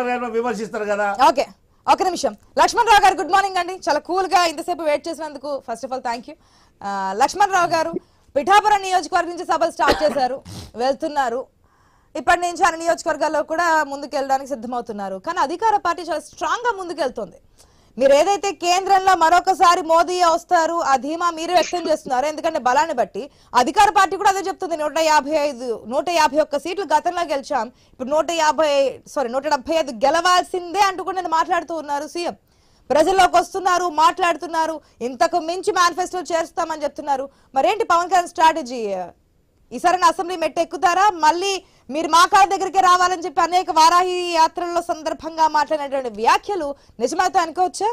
నారాయణ విమర్శిస్తారు కదా. ఓకే ఒక నిమిషం. లక్ష్మణ్ రావు గారు గుడ్ మార్నింగ్ అండి. చాలా కూల్గా ఇంతసేపు వెయిట్ చేసినందుకు first of all thank you Lakshman Rao garu Pithapuram నియోజకవర్గం నుంచి సభలు స్టార్ట్ చేశారు వెళ్తున్నారు. ఇప్పటి నుంచి అన్ని నియోజకవర్గాల్లో కూడా ముందుకు వెళ్ళడానికి సిద్ధమవుతున్నారు. కానీ అధికార పార్టీ చాలా స్ట్రాంగ్గా ముందుకెళ్తుంది. మీరు ఏదైతే కేంద్రంలో మరొకసారి మోదీ వస్తారు ఆ ధీమా మీరు వ్యక్తం చేస్తున్నారు ఎందుకంటే బలాన్ని బట్టి అధికార పార్టీ కూడా అదే చెప్తుంది నూట యాభై ఐదు నూట యాభై ఒక్క సీట్లు గతంలో గెలిచాం ఇప్పుడు నూట యాభై సారీ నూట డెబ్బై ఐదు గెలవాల్సిందే అంటూ కూడా నేను మాట్లాడుతూ ఉన్నారు సీఎం. ప్రజల్లోకి వస్తున్నారు మాట్లాడుతున్నారు ఇంతకు మించి మేనిఫెస్టో చేస్తామని చెప్తున్నారు. మరేంటి పవన్ కళ్యాణ్ స్ట్రాటజీ ఈసారి అసెంబ్లీ మెట్టు ఎక్కుతారా? మళ్ళీ మీరు మా కాళ్ళ దగ్గరికి రావాలని చెప్పి అనేక వారాహి యాత్రల్లో సందర్భంగా మాట్లాడినటువంటి వ్యాఖ్యలు నిజమైతే అనుకోవచ్చా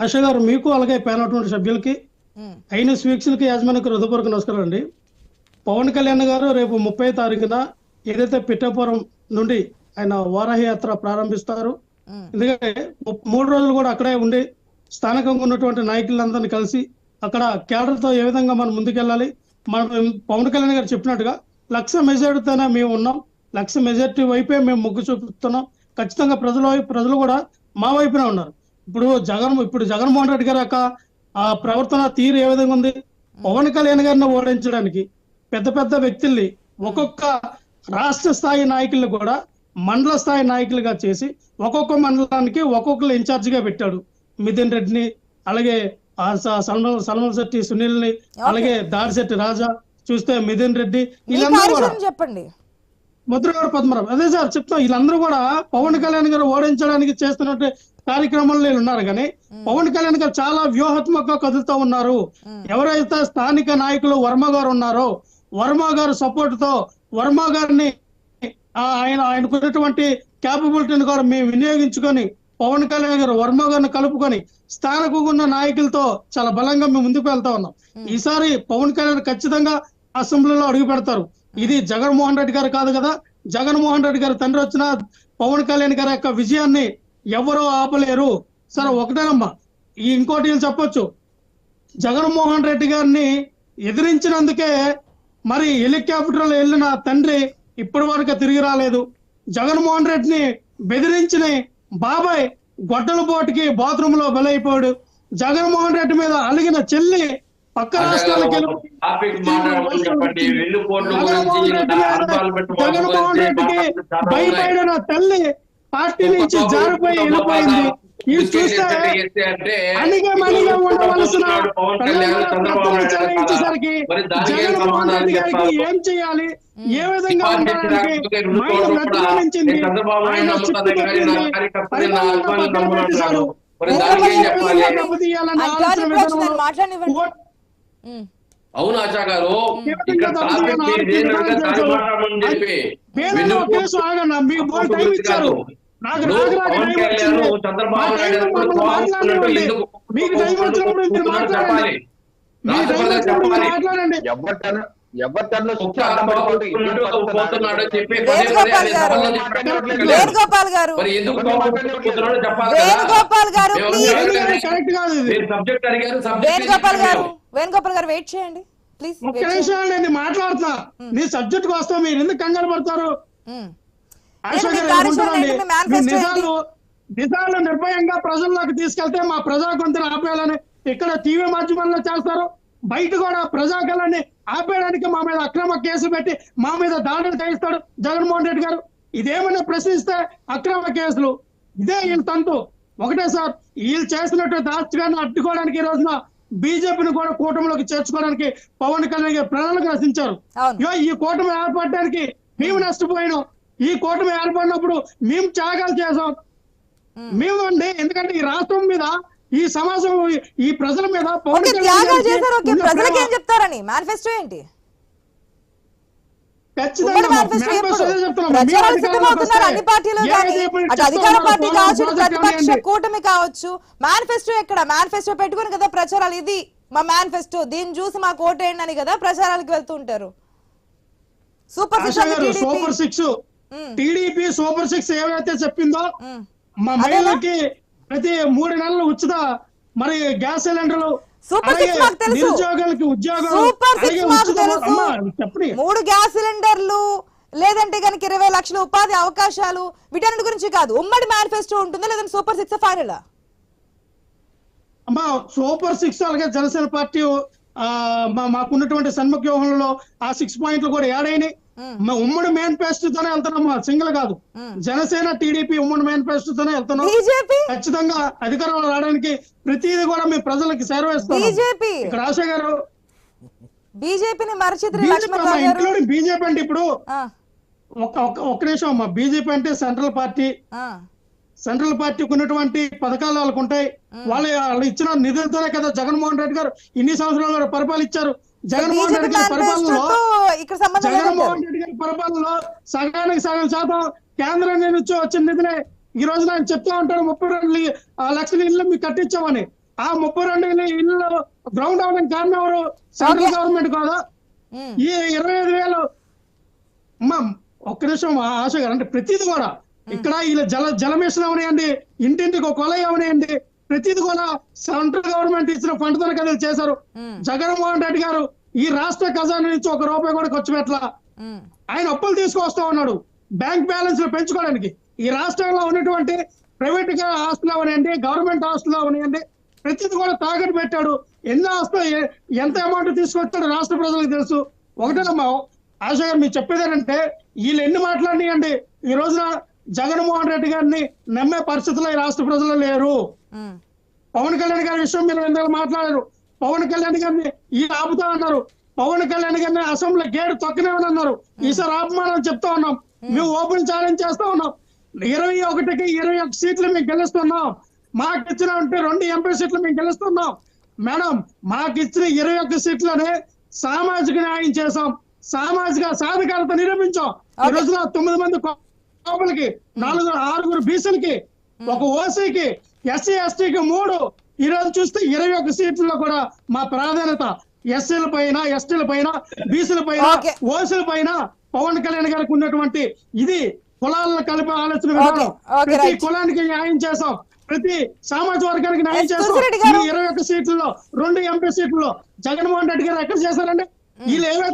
ఆశ గారు మీకు అలాగే పేనటువంటి సభ్యులకి ఉమ్, ఐఎన్ఎస్ వీక్షలకి యాజమాన్యకు హృదయపూర్వక నమస్కారం అండి. పవన్ కళ్యాణ్ గారు రేపు ముప్పై తారీఖున ఏదైతే పిఠాపురం నుండి ఆయన వారాహి యాత్ర ప్రారంభిస్తారు ఎందుకంటే మూడు రోజులు కూడా అక్కడే ఉండి స్థానికంగా ఉన్నటువంటి నాయకులందరినీ కలిసి అక్కడ కేడర్తో ఏ విధంగా మనం ముందుకెళ్ళాలి మనం పవన్ కళ్యాణ్ గారు చెప్పినట్టుగా లక్ష మెజారిటీతోనే మేము ఉన్నాం. లక్ష మెజారిటీ వైపే మేము మొగ్గు చూపుతున్నాం. ఖచ్చితంగా ప్రజల వైపు ప్రజలు కూడా మా వైపునే ఉన్నారు. ఇప్పుడు జగన్ ఇప్పుడు జగన్మోహన్ రెడ్డి గారి యొక్క ఆ ప్రవర్తన తీరు ఏ విధంగా ఉంది? పవన్ కళ్యాణ్ గారిని ఓడించడానికి పెద్ద పెద్ద వ్యక్తుల్ని ఒక్కొక్క రాష్ట్ర స్థాయి నాయకులు కూడా మండల స్థాయి నాయకులుగా చేసి ఒక్కొక్క మండలానికి ఒక్కొక్కరు ఇన్ఛార్జ్గా పెట్టాడు. మిథున్ రెడ్డిని అలాగే సల్మాన్ సల్మాన్ శెట్టి సునీల్ని అలాగే దాడిశెట్టి రాజా చూస్తే మిథున్ రెడ్డి చెప్పండి. ముద్రగారు పద్మరావు అదే సార్ చెప్తా వీళ్ళందరూ కూడా పవన్ కళ్యాణ్ గారు ఓడించడానికి చేస్తున్నట్టు కార్యక్రమంలో ఉన్నారు కానీ పవన్ కళ్యాణ్ గారు చాలా వ్యూహాత్మకంగా కదులుతూ ఉన్నారు. ఎవరైతే స్థానిక నాయకులు వర్మ గారు ఉన్నారో వర్మ గారు సపోర్ట్తో వర్మ గారిని ఆయన ఆయనకున్నటువంటి క్యాపబిలిటీని కూడా మేము వినియోగించుకొని పవన్ కళ్యాణ్ గారు వర్మ గారిని కలుపుకొని స్థానికంగా ఉన్న నాయకులతో చాలా బలంగా మేము ముందుకు వెళ్తా ఉన్నాం. ఈసారి పవన్ కళ్యాణ్ ఖచ్చితంగా అసెంబ్లీలో అడుగు పెడతారు. ఇది జగన్మోహన్ రెడ్డి గారు కాదు కదా. జగన్మోహన్ రెడ్డి గారి తండ్రి వచ్చిన పవన్ కళ్యాణ్ గారి యొక్క విజయాన్ని ఎవరూ ఆపలేరు. సరే ఒకటేనమ్మా. ఈ ఇంకోటి చెప్పొచ్చు. జగన్మోహన్ రెడ్డి గారిని ఎదిరించినందుకే మరి హెలికాప్టర్ వెళ్ళిన తండ్రి ఇప్పటి వరకు తిరిగి రాలేదు. జగన్మోహన్ రెడ్డిని బెదిరించిన బాబాయ్ గొడ్డల పోటుకి బాత్రూమ్లో బలైపోయాడు. జగన్మోహన్ రెడ్డి మీద అలిగిన చెల్లి పక్క రాష్ట్రాలకు జగన్మోహన్ రెడ్డికి. భయపడిన తల్లి పార్టీ నుంచి జారిపోయి వెళ్ళిపోయింది. ఇది చూస్తే అణిగే మణిగే ఉండవలసిన పిల్లల ప్రభుత్వం చెల్లించేసరికి జగన్మోహన్ రెడ్డి గారికి ఏం చేయాలి? ఏ విధంగా ఉండడానికి మైండ్ ఆయన పరిపాలన ఆలోచన అవును ఆశా గారు కేవలం ఇక్కడ తప్పు టాపిక్ చేయను, మీరు దేని ఆలోచన మీద విధానం మాట్లాడమని చెప్పి ఏదైనా వెన్ను ఒక కేసు ఆగండి. మీకు బోల్ టైం గురించి ఇచ్చారు కాదు. నాకు ఇప్పుడు నాకు నాకు పవన్ టైం కళ్యాణ్ వచ్చింది. చంద్రబాబు మా టైం నాయుడు మమ్మల్ని గారు మాట్లాడనివ్వండి ఎందుకు మీకు టైం వచ్చినప్పుడు మీరు మాట్లాడండి. మీ టైం రాష్ట్రపతి వచ్చినప్పుడు మీరు చెప్పాలి. మాట్లాడండి. ఎవరి టర్న్ ఎవరి టర్న్ ఒక్క పోతున్నాడు అని చెప్పి పదే పదే వేణుగోపాల్ గారు. Venugopal garu. Venugopal garu subject subject wait చేయండి ప్లీజ్ ఒక్క నిమిషం నేను మాట్లాడుతున్నా. నీ సబ్జెక్ట్కు వస్తావు మీరు ఎందుకు కంగారు పడతారు? మీ? మీ మీరు నిజాలు నిజాలు నిర్భయంగా ప్రజల్లోకి తీసుకెళ్తే మా ప్రజా గొంతును ఆపేయాలని ఇక్కడ టీవీ మాధ్యమాల్లో చేస్తారు. బయట కూడా ప్రజాకళాన్ని ఆపేయడానికి మా మీద అక్రమ కేసు పెట్టి మా మీద దాడులు చేయిస్తాడు జగన్మోహన్ రెడ్డి గారు. ఇదేమైనా ప్రశ్నిస్తే అక్రమ కేసులు. ఇదే వీళ్ళ తంతు. ఒకటే సార్ వీళ్ళు చేసినట్టు దాచుగాన్ని అడ్డుకోవడానికి ఈ రోజున బీజేపీని కూడా కూటమిలోకి చేర్చుకోవడానికి పవన్ కళ్యాణ్ గారు ప్రణాళిక రచించారు. ఈ కూటమి ఏర్పడడానికి మేము నష్టపోయినాం. ఈ కూటమి ఏర్పడినప్పుడు మేము త్యాగాలు చేసాం మేము. అండి ఎందుకంటే ఈ రాష్ట్రం మీద ఈ సమాజం ఈ- ప్రజల మీద పవన్ కళ్యాణ్ చేశారు. ప్రజలకు ఏం చెప్తారని? మేనిఫెస్టో ఏంటి ఖచ్చితంగా ఉమ్మడి మా మేనిఫెస్టో మేనిఫెస్టో ఎప్పుడు అదే చెప్తున్నాం. ప్రచారాలు మేము సిద్ధమవుతున్నారు అధికారంలోకి అన్ని పార్టీలు కానీ అటు అధికార పార్టీ కావచ్చు ప్రతిపక్ష. కూటమి కావచ్చు మేనిఫెస్టో ఎక్కడ? మేనిఫెస్టో పెట్టుకుని కదా ప్రచారాలు ఇది మా మేనిఫెస్టో దీన్ని చూసి మాకు ఓటేయండి అని కదా ప్రచారాలకు వెళ్తూ ఉంటారు. Super super six TDP super six ఏవైతే చెప్పిందో మా మహిళలకి ప్రతి మూడు నెలలు ఉచిత మరి గ్యాస్ సిలిండర్లు సూపర్ సిక్స్ మాకు తెలుసు. నిరుద్యోగులకి ఉద్యోగాలు సూపర్ సిక్స్ మాకు తెలుసు. మూడు గ్యాస్ సిలిండర్లు లేదంటే కనుక ఇరవై లక్షల ఉపాధి అవకాశాలు వీటన్నిటి గురించి కాదు. ఉమ్మడి మేనిఫెస్టో ఉంటుందా లేదంటే సూపర్ సిక్స్ ఫైనల్? అమ్మా సూపర్ సిక్స్ అలాగే జనసేన పార్టీ మాకున్నటువంటి సన్ముఖ వ్యూహంలో ఆ సిక్స్ పాయింట్లు కూడా యాడ్ అయినాయి. మా ఉమ్మడి మేనిఫెస్టోతోనే వెళ్తున్నాం సింగిల్ కాదు. జనసేన టీడీపీ ఉమ్మడి మేనిఫెస్టోతోనే వెళ్తున్నాం. బీజేపీ? ఖచ్చితంగా అధికారంలో రావడానికి ప్రతిదీ కూడా మేము ప్రజలకు ఇక్కడ ఆశ గారు బీజేపీని బీజేపీ ఇంక్లూడింగ్ అంటే ఇప్పుడు ఒక్క నిమిషం అమ్మా. బీజేపీ అంటే సెంట్రల్ పార్టీ. సెంట్రల్ పార్టీకి ఉన్నటువంటి పథకాలు వాళ్ళకు ఉంటాయి వాళ్ళు వాళ్ళు ఇచ్చిన నిధులతోనే కదా జగన్మోహన్ రెడ్డి గారు ఇన్ని సంవత్సరాలు పరిపాలించారు. జగన్మోహన్ రెడ్డి గారి పరిపాలనలో మేనిఫెస్టోతో ఇక్కడ సంబంధం లేదంటారు జగన్మోహన్ రెడ్డి గారి పరిపాలనలో సగానికి సగం శాతం కేంద్రం నుంచి వచ్చిన నిధులే. ఈ రోజు ఆయన చెప్తా ఉంటాడు ముప్పై రెండు లక్షల ఇల్లు మీకు కట్టించామని. ఆ ముప్పై రెండు ఇల్లు గ్రౌండ్ అవడానికి కారణం ఎవరు? సెంట్రల్. గవర్నమెంట్ కాదా? ఈ ఇరవై ఐదు వేలు ఒక్క నిమిషం ఆ ఆశ గారు అంటే ప్రతిది కూడా. ఇక్కడ ఇలా జల జల మిషన్ అవనియండి ఇంటింటికి ఒక కొలై అవనియండి ప్రతిది కూడా సెంట్రల్ గవర్నమెంట్ ఇచ్చిన ఫండ్తో కదా చేశారు. జగన్మోహన్ రెడ్డి గారు ఈ రాష్ట్ర ఖజానా నుంచి ఒక రూపాయి కూడా ఖర్చు పెట్టలా. ఆయన అప్పులు తీసుకొస్తా ఉన్నాడు. బ్యాంక్ బ్యాలెన్స్ పెంచుకోవడానికి. ఈ రాష్ట్రంలో ఉన్నటువంటి ప్రైవేట్ ఆస్తులు అవనియండి గవర్నమెంట్ ఆస్తులు అవనియండి ప్రతిది కూడా తాకట్టు పెట్టాడు. ఎన్ని ఆస్తులు ఎంత అమౌంట్ తీసుకొచ్చాడు రాష్ట్ర ప్రజలకు తెలుసు. ఒకటేనమ్మా ఆశ గారు మీరు చెప్పేదేనంటే వీళ్ళు ఎన్ని మాట్లాడినాయండి? ఈ రోజున జగన్మోహన్ రెడ్డి గారిని నమ్మే పరిస్థితుల్లో ఈ రాష్ట్ర ప్రజలు లేరు. పవన్ కళ్యాణ్ గారి విషయం మీరు ఇందాక మాట్లాడారు. పవన్ కళ్యాణ్ గారిని ఈ ఆపుతా అన్నారు. పవన్ కళ్యాణ్ గారిని అసెంబ్లీ గేట్ తొక్కనేమని అన్నారు. ఈసారి ఆపమానని చెప్తా ఉన్నాం. మేము ఓపెన్ ఛాలెంజ్ చేస్తా ఉన్నాం. ఇరవై ఒకటికి ఇరవై ఒక సీట్లు మేము గెలుస్తున్నాం. మాకు ఇచ్చిన అంటే రెండు ఎంపీ సీట్లు మేము గెలుస్తున్నాం. మేడం మాకు ఇచ్చిన ఇరవై ఒక్క సీట్లనే సామాజిక న్యాయం చేసాం సామాజిక సాధికారత నిరూపించాం. ఈ. రోజున తొమ్మిది మంది కోపలకి నాలుగు ఆరుగురు బీసీలకి ఒక ఓసీకి ఎస్సీ ఎస్టీకి మూడు. ఈ రోజు చూస్తే ఇరవై ఒక్క సీట్లలో కూడా మా ప్రాధాన్యత ఎస్సీల పైన ఎస్టీల పైన బీసీల పైన. ఓసీల పైన పవన్ కళ్యాణ్ గారికి ఉన్నటువంటి ఇది కులాలను కలిపే ఆలోచన. విధానం. ప్రతి. కులానికి న్యాయం చేసాం ప్రతి సామాజిక వర్గానికి న్యాయం చేసాం ఇరవై ఒక్క సీట్లలో రెండు ఎంపీ సీట్లలో జగన్మోహన్ రెడ్డి గారు ఎక్కడ చేశారండి? వీళ్ళు ఏవైతే